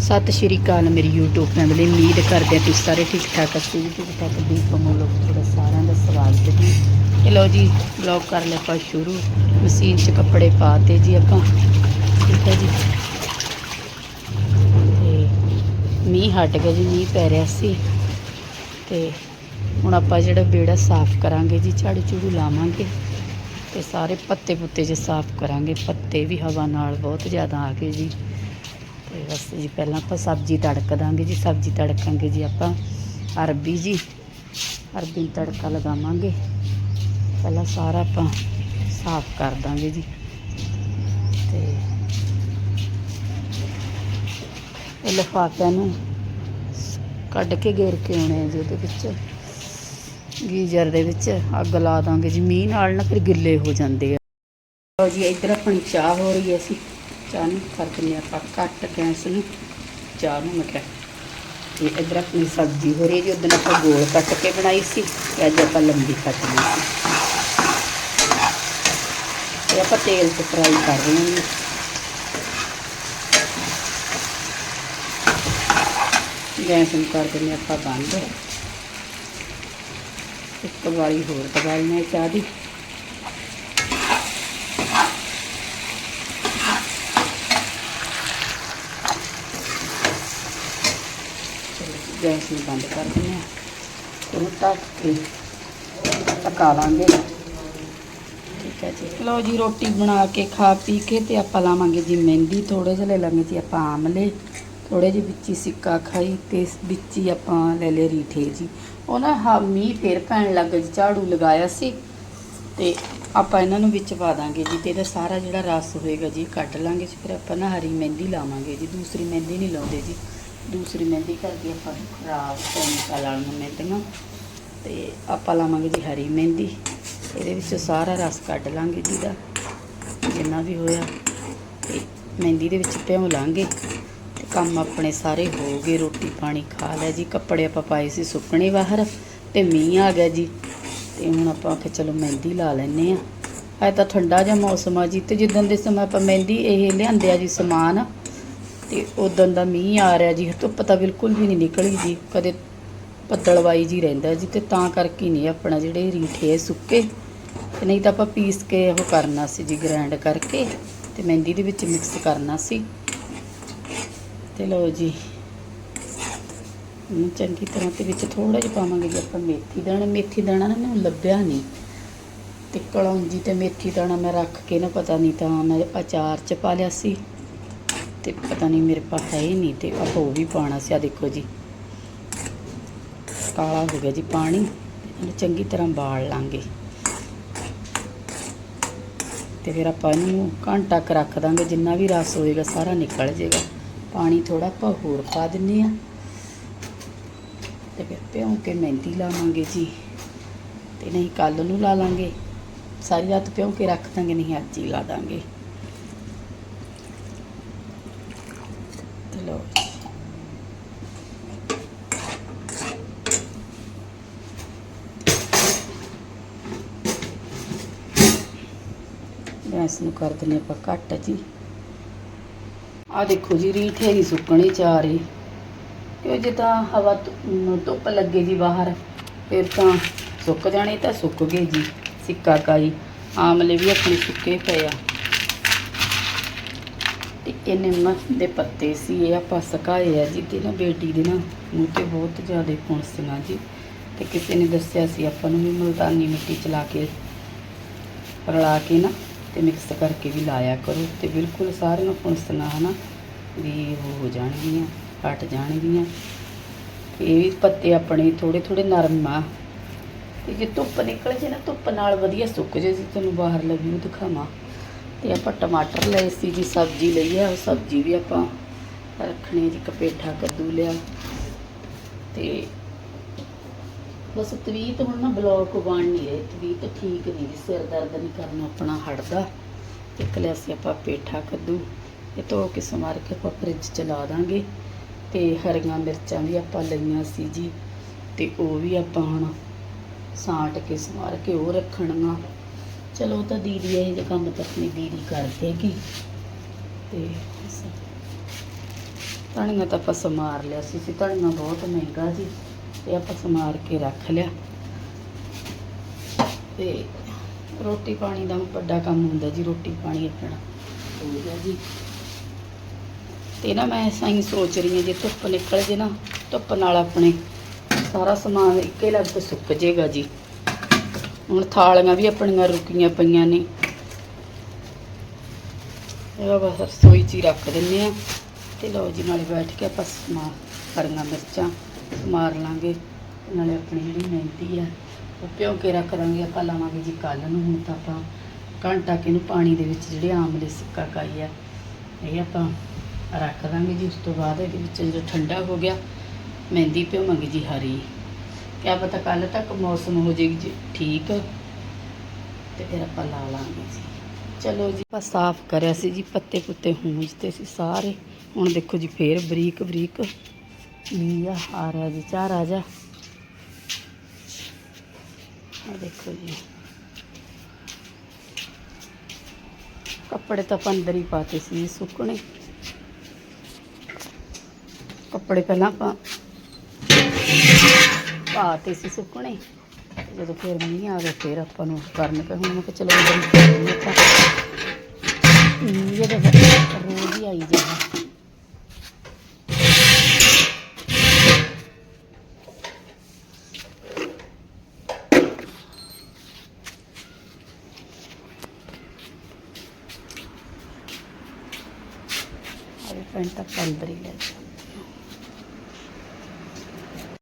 ਸਤਿ ਸ਼੍ਰੀ ਅਕਾਲ ਮੇਰੀ YouTube family ਉਮੀਦ ਕਰਦੇ ਹਾਂ ਤੁਸੀਂ ਸਾਰੇ ਠੀਕ ਠਾਕ ਅਸੀਂ ਵੀ ਠੀਕ ਠਾਕ ਦੀ ਕਮੋਲੋ ਤੁਹਾਡਾ ਸਾਰਿਆਂ ਦਾ ਸਵਾਗਤ ਹੈ ਜੀ। ਲਓ ਜੀ ਬਲੌਗ ਕਰ ਲਿਆ ਆਪਾਂ ਸ਼ੁਰੂ। ਮਸ਼ੀਨ 'ਚ ਕੱਪੜੇ ਪਾਤੇ ਜੀ ਆਪਾਂ। ਠੀਕ ਹੈ ਜੀ। ਤੇ ਮੀਂਹ ਹਟ ਗਿਆ ਜੀ, ਮੀਂਹ ਪੈ ਰਿਹਾ ਸੀ। ਤੇ ਹੁਣ ਆਪਾਂ ਜਿਹੜਾ ਵਿਹੜਾ ਸਾਫ਼ ਕਰਾਂਗੇ ਜੀ, ਝਾੜੂ ਝੂੜੂ ਲਾਵਾਂਗੇ। ਤੇ ਸਾਰੇ ਪੱਤੇ ਪੁੱਤੇ ਜੇ ਸਾਫ਼ ਕਰਾਂਗੇ, ਪੱਤੇ ਵੀ ਹਵਾ ਨਾਲ ਬਹੁਤ ਜ਼ਿਆਦਾ ਆ ਗਏ ਜੀ। ਤੇ ਬਸ ਜੀ, ਪਹਿਲਾਂ ਆਪਾਂ ਸਬਜ਼ੀ ਤੜਕ ਦਾਂਗੇ ਜੀ, ਸਬਜ਼ੀ ਤੜਕਾਂਗੇ ਜੀ ਆਪਾਂ, ਅਰਬੀ ਜੀ। ਅਰਬੀ ਨੂੰ ਤੜਕਾ ਲਗਾਵਾਂਗੇ। ਪਹਿਲਾਂ ਸਾਰਾ ਆਪਾਂ ਸਾਫ਼ ਕਰ ਦਾਂਗੇ ਜੀ। ਤੇ ਇਹ ਲਿਫਾਫਿਆਂ ਨੂੰ ਕੱਢ ਕੇ ਗੇਰ ਕੇ ਆਉਣੇ ਆ ਜੀ ਉਹਦੇ ਵਿੱਚ। ਗੀਜ਼ਰ ਦੇ ਵਿੱਚ ਅੱਗ ਲਾ ਦਾਂਗੇ ਜੀ। ਮੀਂਹ ਨਾਲ ਨਾ ਫਿਰ ਗਿੱਲੇ ਹੋ ਜਾਂਦੇ ਆ। ਲਓ ਜੀ, ਇੱਧਰ ਆਪਣੀ ਚਾਹ ਹੋ ਰਹੀ ਹੈ ਅਸੀਂ। ਚਾਹ ਨੂੰ ਕਰ ਦਿੰਦੇ ਆਪਾਂ ਘੱਟ ਗੈਸ ਨੂੰ, ਚਾਹ ਨੂੰ ਮੈਂ ਕਿਹਾ। ਤੇ ਇੱਧਰ ਆਪਣੀ ਸਬਜ਼ੀ ਹੋ ਰਹੀ ਹੈ ਜੀ ਉਦੋਂ ਆਪਾਂ ਗੋਲ ਕੱਟ ਕੇ ਬਣਾਈ ਸੀ, ਤੇ ਅੱਜ ਆਪਾਂ ਲੰਬੀ ਕੱਟਣੀ ਸੀ। ਤੇ ਆਪਾਂ ਤੇਲ 'ਚ ਫਰਾਈ ਕਰ ਰਹੇ ਹਾਂ ਗੈਸ ਨੂੰ ਕਰ ਦਿੰਦੇ ਆਪਾਂ ਬੰਦ। ਇੱਕ ਵਾਰੀ ਹੋਰ ਦਬਾਈਆਂ ਚਾਹ ਦੀ। ਗੈਸ ਨੂੰ ਬੰਦ ਕਰ ਦਿੰਦੇ ਹਾਂ। ਉਹਨੂੰ ਢੱਕ ਕੇ ਪਕਾ ਲਾਂਗੇ। ਠੀਕ ਹੈ ਜੀ। ਲਓ ਜੀ, ਰੋਟੀ ਬਣਾ ਕੇ ਖਾ ਪੀ ਕੇ ਤੇ ਆਪਾਂ ਲਾਵਾਂਗੇ ਜੀ ਮਹਿੰਦੀ। ਥੋੜੇ ਜਿਹਾ ਲੈ ਲਾਂਗੇ ਜੀ ਆਪਾਂ ਆਮਲੇ। ਥੋੜੇ ਜਿਹੇ ਵਿੱਚ ਹੀ ਸਿੱਕਾ ਖਾਈ ਤੇ ਇਸ ਵਿੱਚ ਹੀ ਆਪਾਂ ਲੈ ਲਏ ਰੀਠੇ ਜੀ। ਉਹ ਨਾ ਹਾ ਮੀਂਹ ਫੇਰ ਪੈਣ ਲੱਗ ਗਿਆ ਜੀ ਝਾੜੂ ਲਗਾਇਆ ਸੀ। ਤੇ ਆਪਾਂ ਇਹਨਾਂ ਨੂੰ ਵਿੱਚ ਪਾ ਦਾਂਗੇ ਜੀ ਤੇ ਇਹਦਾ ਸਾਰਾ ਜਿਹੜਾ ਰਸ ਹੋਏਗਾ ਜੀ, ਕੱਢ ਲਾਂਗੇ ਜੀ। ਫਿਰ ਆਪਾਂ ਨਾ ਹਰੀ ਮਹਿੰਦੀ ਲਾਵਾਂਗੇ ਜੀ। ਦੂਸਰੀ ਮਹਿੰਦੀ ਨਹੀਂ ਲਾਉਂਦੇ ਜੀ। ਦੂਸਰੀ ਮਹਿੰਦੀ ਕਰਕੇ ਆਪਾਂ ਨੂੰ ਖਰਾਬ ਕੈਮੀਕਲ ਵਾਲੀਆਂ ਮਹਿੰਦੀਆਂ ਤੇ ਆਪਾਂ ਲਾਵਾਂਗੇ ਜੀ ਹਰੀ ਮਹਿੰਦੀ। ਇਹਦੇ ਵਿੱਚੋਂ ਸਾਰਾ ਰਸ ਕੱਢ ਲਾਂਗੇ ਜੀ ਦਾ, ਜਿੰਨਾ ਵੀ ਹੋਇਆ। ਤੇ ਮਹਿੰਦੀ ਦੇ ਵਿੱਚ ਭਿਉਂ ਲਾਂਗੇ। ਤੇ ਕੰਮ ਆਪਣੇ ਸਾਰੇ ਹੋ ਗਏ, ਰੋਟੀ ਪਾਣੀ ਖਾ ਲਿਆ ਜੀ। ਕੱਪੜੇ ਆਪਾਂ ਪਾਏ ਸੀ ਸੁੱਕਣੇ ਬਾਹਰ, ਤੇ ਮੀਂਹ ਆ ਗਿਆ ਜੀ। ਤੇ ਹੁਣ ਆਪਾਂ ਆਖਿਆ ਚਲੋ ਮਹਿੰਦੀ ਲਾ ਲੈਨੇ ਆ ਅੱਜ ਤਾਂ ਠੰਡਾ ਜਿਹਾ ਮੌਸਮ ਆ ਜੀ, ਤੇ ਜਿੱਦਣ ਦੇ ਸਮਾਂ ਆਪਾਂ ਮਹਿੰਦੀ ਇਹ ਲਿਆਂਦੇ ਆ ਜੀ ਸਮਾਨ ਤੇ ਉਦੋਂ ਦਾ ਮੀਂਹ ਆ ਰਿਹਾ ਜੀ ਧੁੱਪ ਤਾਂ ਬਿਲਕੁਲ ਵੀ ਨਹੀਂ ਨਿਕਲੀ ਜੀ, ਕਦੇ ਬੱਦਲਵਾਈ ਜੀ ਰਹਿੰਦਾ ਜੀ ਤੇ ਤਾਂ ਕਰਕੇ ਨਹੀਂ ਆਪਣਾ ਜਿਹੜੇ ਰੀਠੇ ਆ ਸੁੱਕੇ। ਤੇ ਨਹੀਂ ਤਾਂ ਆਪਾਂ ਪੀਸ ਕੇ ਉਹ ਕਰਨਾ ਸੀ ਜੀ ਗ੍ਰਾਈਂਡ ਕਰਕੇ ਤੇ ਮਹਿੰਦੀ ਦੇ ਵਿੱਚ ਮਿਕਸ ਕਰਨਾ ਸੀ। ਤੇ ਲਓ ਜੀ ਇਹਨੂੰ ਚੰਗੀ ਤਰ੍ਹਾਂ ਤੇ ਵਿੱਚ ਥੋੜਾ ਜਿਹਾ ਪਾਵਾਂਗੇ ਜੀ ਆਪਾਂ ਮੇਥੀ ਦਾਣਾ। ਮੇਥੀ ਦਾਣਾ ਨਾ ਮੈਨੂੰ ਲੱਭਿਆ ਨਹੀਂ। ਤੇ ਕਲੌਂਜੀ ਤੇ ਮੇਥੀ ਦਾਣਾ ਮੈਂ ਰੱਖ ਕੇ ਨਾ ਪਤਾ ਨਹੀਂ ਤਾਂ ਮੈਂ ਅਚਾਰ ਚ ਪਾ ਲਿਆ ਸੀ। ਤੇ ਪਤਾ ਨਹੀਂ ਮੇਰੇ ਪਾ ਹੈ ਹੀ ਨਹੀਂ ਤੇ ਆਪਾਂ ਉਹ ਵੀ ਪਾਉਣਾ ਸੀ ਆ ਦੇਖੋ ਜੀ। ਕਾਲਾ ਹੋ ਗਿਆ ਜੀ ਪਾਣੀ, ਇਹਨੂੰ ਚੰਗੀ ਤਰ੍ਹਾਂ ਬਾਲ ਲਾਂਗੇ। ਤੇ ਫਿਰ ਆਪਾਂ ਇਹਨੂੰ ਘੰਟਾ ਕੁ ਰੱਖ ਦਾਂਗੇ, ਜਿੰਨਾ ਵੀ ਰਸ ਹੋਏਗਾ ਸਾਰਾ ਨਿਕਲ ਜਾਏਗਾ ਪਾਣੀ ਥੋੜਾ ਆਪਾਂ ਹੋਰ ਪਾ ਦਿੰਨੇ ਆ। ਤੇ ਫਿਰ ਭਿਉਂ ਕੇ ਮਹਿੰਦੀ ਲਾਵਾਂਗੇ ਜੀ। ਤੇ ਨਹੀਂ ਕੱਲ ਨੂੰ ਲਾ ਲਾਂਗੇ। ਸਾਰੀ ਰਾਤ ਭਿਉਂ ਕੇ ਰੱਖ ਦਾਂਗੇ, ਨਹੀਂ ਅੱਜ ਹੀ ਲਾ ਦਾਂਗੇ ਤੇ ਲਓ ਜੀ। ਇਸ ਨੂੰ ਕਰ ਦਿੰਦੇ ਆਪਾਂ ਘੱਟ ਜੀ। ਆ ਦੇਖੋ ਜੀ ਰੀਠੇ ਨਹੀਂ ਸੁੱਕਣੇ ਚਾਹ ਰਹੀ। ਕਿ ਜੇ ਤਾਂ ਹਵਾ ਧੁੱਪ ਲੱਗੇ ਜੀ ਬਾਹਰ, ਫਿਰ ਤਾਂ ਸੁੱਕ ਜਾਣੇ ਤਾਂ ਸੁੱਕ ਗਏ ਜੀ, ਸਿੱਕਾ ਕਾਈ ਆਮਲੇ ਵੀ ਆਪਣੇ ਸੁੱਕੇ ਪਏ ਆ। ਤੇ ਇਹ ਨਿੰਮ ਦੇ ਪੱਤੇ ਸੀ, ਇਹ ਆਪਾਂ ਸੁਕਾਏ ਆ ਜੀ, ਤੇ ਨਾ ਬੇਟੀ ਦੇ ਨਾ ਮੂੰਹ ਤੇ ਬਹੁਤ ਜ਼ਿਆਦਾ ਫੁੰਸੀਆਂ ਜੀ। ਤੇ ਕਿਸੇ ਨੇ ਦੱਸਿਆ ਸੀ ਆਪਾਂ ਨੂੰ ਵੀ ਮੁਲਤਾਨੀ ਮਿੱਟੀ ਚਲਾ ਕੇ ਰਲਾ ਕੇ ਨਾ ਤੇ ਮਿਕਸ ਕਰਕੇ ਵੀ ਲਾਇਆ ਕਰੋ ਤੇ ਬਿਲਕੁਲ ਸਾਰੀਆਂ ਫੁੰਸੀਆਂ ਹਨਾ ਵੀ ਉਹ ਹੋ ਜਾਣਗੀਆਂ ਹਟ ਜਾਣਗੀਆਂ। ਇਹ ਵੀ ਪੱਤੇ ਆਪਣੇ ਥੋੜੇ ਥੋੜੇ ਨਰਮ ਆ। ਤੇ ਜੇ ਧੁੱਪ ਨਿਕਲ ਜੇ ਨਾ, ਧੁੱਪ ਨਾਲ ਵਧੀਆ ਸੁੱਕ ਜੇ, ਜੀ ਤੁਹਾਨੂੰ ਬਾਹਰ ਵਿਊ ਦਿਖਾਵਾਂ। ਤੇ ਆਪਾਂ ਟਮਾਟਰ ਲਏ ਸੀ ਜੀ, ਸਬਜ਼ੀ ਲਈ ਆ, ਉਹ ਸਬਜ਼ੀ ਵੀ ਆਪਾਂ ਰੱਖਣੀ ਜੀ ਕਪੇਠਾ ਕੱਦੂ ਲਿਆ। ਤੇ ਬਸ ਤਵੀਤ ਹੁਣ ਨਾ ਬਲੌਕ ਬਣ ਨਹੀਂ ਰਹੇ ਤਵੀਤ ਠੀਕ ਨਹੀਂ ਜੀ, ਸਿਰ ਦਰਦ ਨਹੀਂ ਕਰਨਾ ਆਪਣਾ ਹਟਦਾ। ਇੱਕ ਲਿਆ ਸੀ ਆਪਾਂ ਪੇਠਾ ਕੱਦੂ, ਇਹ ਧੋ ਕੇ ਸਮਾਰ ਕੇ ਆਪਾਂ ਫ੍ਰਿਜ ਚ ਲਾ ਦਾਂਗੇ। ਤੇ ਹਰੀਆਂ ਮਿਰਚਾਂ ਵੀ ਆਪਾਂ ਲਈਆਂ ਸੀ ਜੀ, ਤੇ ਉਹ ਵੀ ਆਪਾਂ ਹੁਣ ਸਾਂਟ ਕੇ ਸਮਾਰ ਕੇ ਉਹ ਰੱਖਣੀਆਂ। ਚਲੋ ਤਾਂ ਦੀਦੀ ਇਹ ਜਿਹੇ ਕੰਮ ਤਾਂ ਆਪਣੀ ਦੀਦੀ ਕਰ ਦੇਗੀ ਤੇ ਧਣੀਆਂ ਤਾਂ ਆਪਾਂ ਸਮਾਰ ਲਿਆ ਸੀ ਸੀ ਧਨੀਆ ਬਹੁਤ ਮਹਿੰਗਾ ਜੀ। ਤੇ ਆਪਾਂ ਸਮਾਰ ਕੇ ਰੱਖ ਲਿਆ। ਤੇ ਰੋਟੀ ਪਾਣੀ ਦਾ ਵੱਡਾ ਕੰਮ ਹੁੰਦਾ ਜੀ ਰੋਟੀ ਪਾਣੀ ਆਪਣਾ। ਹੋ ਗਿਆ ਜੀ। ਤੇ ਨਾ ਮੈਂ ਸਾਈ ਸੋਚ ਰਹੀ ਹਾਂ ਜੇ ਧੁੱਪ ਨਿਕਲ ਜੇ ਨਾ ਧੁੱਪ ਨਾਲ ਆਪਣੇ ਸਾਰਾ ਸਮਾਨ ਇੱਕੇ ਲੱਗ ਸੁੱਕ ਜੇਗਾ ਜੀ। ਹੁਣ ਥਾਲੀਆਂ ਵੀ ਆਪਣੀਆਂ ਰੁਕੀਆਂ ਪਈਆਂ ਨੇ। ਇਹ ਬਸ ਰਸੋਈ 'ਚ ਹੀ ਰੱਖ ਦਿੰਨੇ ਆ ਤੇ ਲਓ ਜੀ ਨਾਲੇ ਬੈਠ ਕੇ ਆਪਾਂ ਸਮਾ ਹਰੀਆਂ ਮਿਰਚਾਂ ਮਾਰ ਲਾਂਗੇ। ਨਾਲੇ ਆਪਣੀ ਜਿਹੜੀ ਮਹਿੰਦੀ ਆ, ਉਹ ਭਿਓ ਕੇ ਰੱਖ ਦਾਂਗੇ। ਆਪਾਂ ਲਾਵਾਂਗੇ ਜੀ ਕੱਲ ਨੂੰ, ਹੁਣ ਤਾਂ ਆਪਾਂ ਘੰਟਾ ਕਿ ਨੂੰ ਪਾਣੀ ਦੇ ਵਿੱਚ ਜਿਹੜੇ ਆਮਲੇ ਸਿੱਕਾ ਕਾਈ ਆ, ਇਹ ਆਪਾਂ ਰੱਖ ਦਾਂਗੇ ਜੀ। ਉਸ ਤੋਂ ਬਾਅਦ ਇਹਦੇ ਵਿੱਚ ਜਦੋਂ ਠੰਡਾ ਹੋ ਗਿਆ, ਮਹਿੰਦੀ ਭਿਓਵਾਂਗੇ ਜੀ ਹਰੀ। ਕਿਆ ਪਤਾ ਕੱਲ ਤੱਕ ਮੌਸਮ ਹੋ ਜਾਏਗੀ ਜੀ, ਠੀਕ। ਤੇ ਫਿਰ ਆਪਾਂ ਲਾ ਲਾਂਗੇ ਜੀ। ਚਲੋ ਜੀ, ਆਪਾਂ ਸਾਫ਼ ਕਰਿਆ ਸੀ ਜੀ, ਪੱਤੇ ਪੁੱਤੇ ਹੂੰਜਤੇ ਸੀ ਸਾਰੇ। ਹੁਣ ਦੇਖੋ ਜੀ, ਫੇਰ ਬਰੀਕ ਬਰੀਕ ਮੀਂਹ ਆ ਆ ਜੀ ਚਾਰ ਆ ਜਾ ਆ ਦੇਖੋ ਜੀ। ਕੱਪੜੇ ਤਾਂ ਅੰਦਰ ਹੀ ਪਾਤੇ ਸੀ, ਸੁੱਕਣੇ। ਕੱਪੜੇ ਪਹਿਲਾਂ ਆਪਾਂ ਪਾਤੇ ਸੀ ਸੁੱਕਣੇ। ਜਦੋਂ ਫੇਰ ਮੀਂਹ ਆ ਗਏ ਫੇਰ ਆਪਾਂ ਨੂੰ ਕਰਨ ਪਏ। ਹੁਣ ਮੈਂ ਕਿ ਚਲੋ ਅੰਦਰ ਇਹ ਤਾਂ ਰੋਜ਼ ਹੀ ਆਈ ਜਾਂਦਾ। frente da brilhante.